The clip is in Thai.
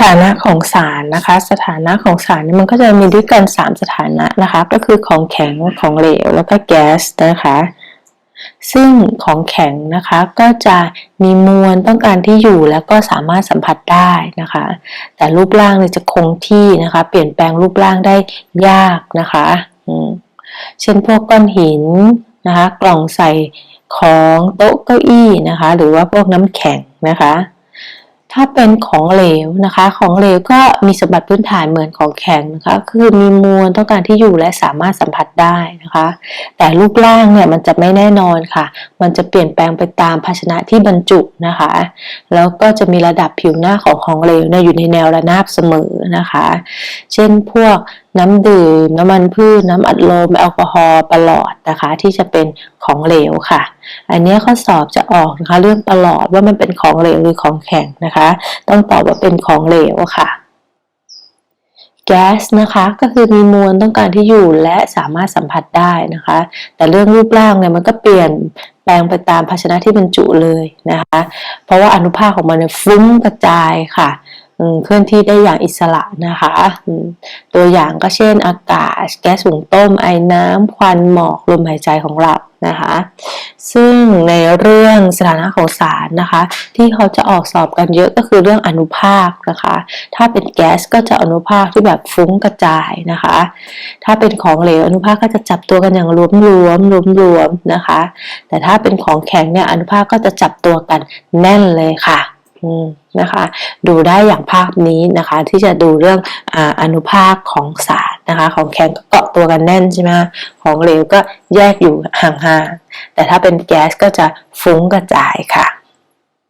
ถานะของสารนะคะ สถานะของสารนี่มันก็จะมีด้วยกัน 3 สถานะนะคะ ก็คือของแข็งของเหลวแล้วก็แก๊สนะคะ ซึ่งของแข็งนะคะก็จะมีมวลต้องการที่อยู่แล้วก็สามารถสัมผัสได้นะคะ แต่รูปร่างเนี่ยจะคงที่นะคะ เปลี่ยนแปลงรูปร่างได้ยากนะคะเช่นพวกก้อนหินนะคะ กล่องใส่ของโต๊ะเก้าอี้นะคะ หรือว่าพวกน้ำแข็งนะคะ ถ้าเป็นของเหลวนะคะ ของเหลวก็มีสมบัติพื้นฐานเหมือนของแข็งนะคะ คือมีมวลต้องการที่อยู่และสามารถสัมผัสได้นะคะ แต่รูปร่างเนี่ยมันจะไม่แน่นอนค่ะ มันจะเปลี่ยนแปลงไปตามภาชนะที่บรรจุนะคะ แล้วก็จะมีระดับผิวหน้าของของเหลวเนี่ยอยู่ในแนวระนาบเสมอนะคะ เช่นพวกน้ำดื่ม น้ำมันพืช น้ำอัดลม แอลกอฮอล์ประหลอดนะคะ ที่จะเป็นของเหลวค่ะ อันนี้ข้อสอบจะออกนะคะเรื่องประหลอดว่ามันเป็นของเหลวหรือของแข็งนะคะ ต้องตอบว่าเป็นของเหลวค่ะ แก๊สนะคะก็คือมีมวลต้องการที่อยู่และสามารถสัมผัสได้นะคะ แต่เรื่องรูปร่างเนี่ยมันก็เปลี่ยนแปลงไปตามภาชนะที่บรรจุเลยนะคะ เพราะว่าอนุภาคของมันเนี่ยฟุ้งกระจายค่ะ เคลื่อนที่ได้อย่างอิสระนะคะ ตัวอย่างก็เช่นอากาศ แก๊สหุงต้ม ไอน้ำ ควันหมอกลมหายใจของเรานะคะ ซึ่งในเรื่องสถานะของสารนะคะ ที่เขาจะออกสอบกันเยอะก็คือเรื่องอนุภาคนะคะ ถ้าเป็นแก๊สก็จะอนุภาคที่แบบฟุ้งกระจายนะคะ ถ้าเป็นของเหลวอนุภาคก็จะจับตัวกันอย่างรวมรวมรวมรวมๆนะคะ แต่ถ้าเป็นของแข็งเนี่ยอนุภาคก็จะจับตัวกันแน่นเลยค่ะ นะคะดูได้อย่างภาพนี้นะคะ ที่จะดูเรื่องออนุภาคของสารนะคะ ของแข็งก็เกาะตัวกันแน่นใช่ไหมของเหลวก็แยกอยู่ห่างๆแต่ถ้าเป็นแก๊สก็จะฟุ้งกระจายค่ะ